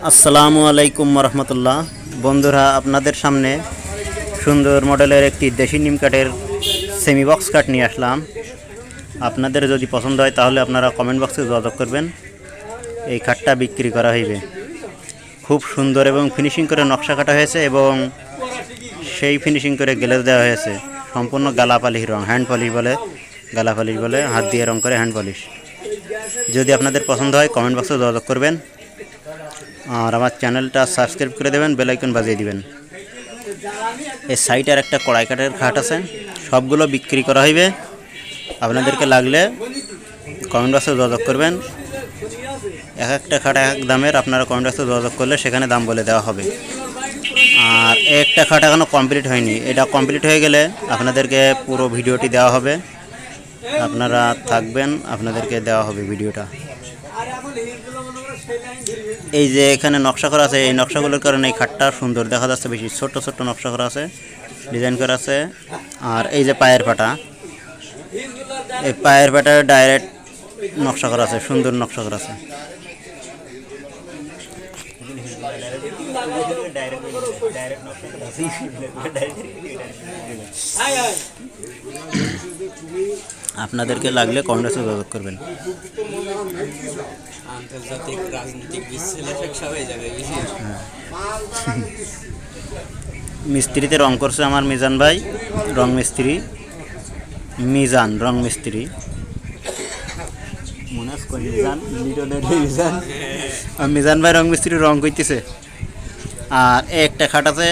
আসসালামু আলাইকুম রহমতুল্লাহ বন্ধুরা, আপনাদের সামনে সুন্দর মডেলের একটি দেশি নিম কাঠের সেমি বক্স কাঠ নিয়ে আসলাম। আপনাদের যদি পছন্দ হয়, তাহলে আপনারা কমেন্ট বক্সে যোগাযোগ করবেন। এই কাঠটা বিক্রি করা হইবে। খুব সুন্দর এবং ফিনিশিং করে নকশা কাটা হয়েছে এবং সেই ফিনিশিং করে গ্লেজ দেওয়া হয়েছে। সম্পূর্ণ গালা পালিশ রং হ্যান্ড পলিশ বলে গালা পালিশ বলে, হাত দিয়ে রং করে হ্যান্ড পলিশ যদি আপনাদের পছন্দ হয় কমেন্ট বক্সে যোগাযোগ করবেন। আর আমার চ্যানেলটা সাবস্ক্রাইব করে দেবেন, বেল আইকন বাজিয়ে দিবেন। এই সাইটে আর একটা কড়াই কাঠের খাট আছে, সবগুলো বিক্রি করা হইবে। আপনাদেরকে লাগলে কমেন্ট বক্সে যোগাযোগ করবেন। এক একটা খাট এক দামের, আপনারা কমেন্ট বক্সে যোগাযোগ করলে সেখানে দাম বলে দেওয়া হবে। আর একটা খাট এখনও কমপ্লিট হয়নি। এটা কমপ্লিট হয়ে গেলে আপনাদেরকে পুরো ভিডিওটি দেওয়া হবে। আপনারা থাকবেন, আপনাদেরকে দেওয়া হবে ভিডিওটা। এই যে এখানে নকশা করা আছে, এই নকশাগুলোর কারণে এই খাটটা সুন্দর দেখা যাচ্ছে, বেশি ছোট ছোট নকশা করা আছে, ডিজাইন করা আছে। আর এই যে পায়ের পাটা, এই পায়ের পাটা ডাইরেক্ট নকশা করা আছে, সুন্দর নকশা করা আছে। আপনাদেরকে লাগলে কমেন্টে যোগাযোগ করবেন। আন্তর্জাতিক রাজনৈতিক মিস্ত্রিতে রং করছে আমার মিজান ভাই রং মিস্ত্রি। মিজান রং মিস্ত্রি। মিজান? ভাই রং মিস্ত্রি রং করতেছে আর একটা খাট আছে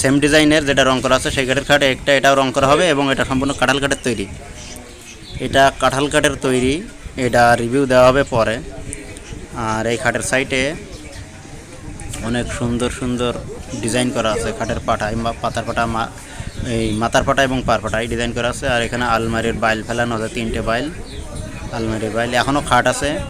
সেম ডিজাইনের যেটা রং করা আছে সেই কাঠের খাট একটা এটাও রং করা হবে এবং এটা সম্পূর্ণ কাঁঠাল কাঠের তৈরি। এটা কাঁঠাল কাঠের তৈরি। এটা রিভিউ দেওয়া হবে পরে। আর এই খাটের সাইটে অনেক সুন্দর সুন্দর ডিজাইন করা আছে। খাটের পাটা পাতার পাটা এই মাথার পাটা এবং পার পাটাই ডিজাইন করা আছে। আর এখানে আলমারির বাইল ফেলানো আছে, তিনটে বাইল। আলমারির বাইল। এখনও খাট আছে।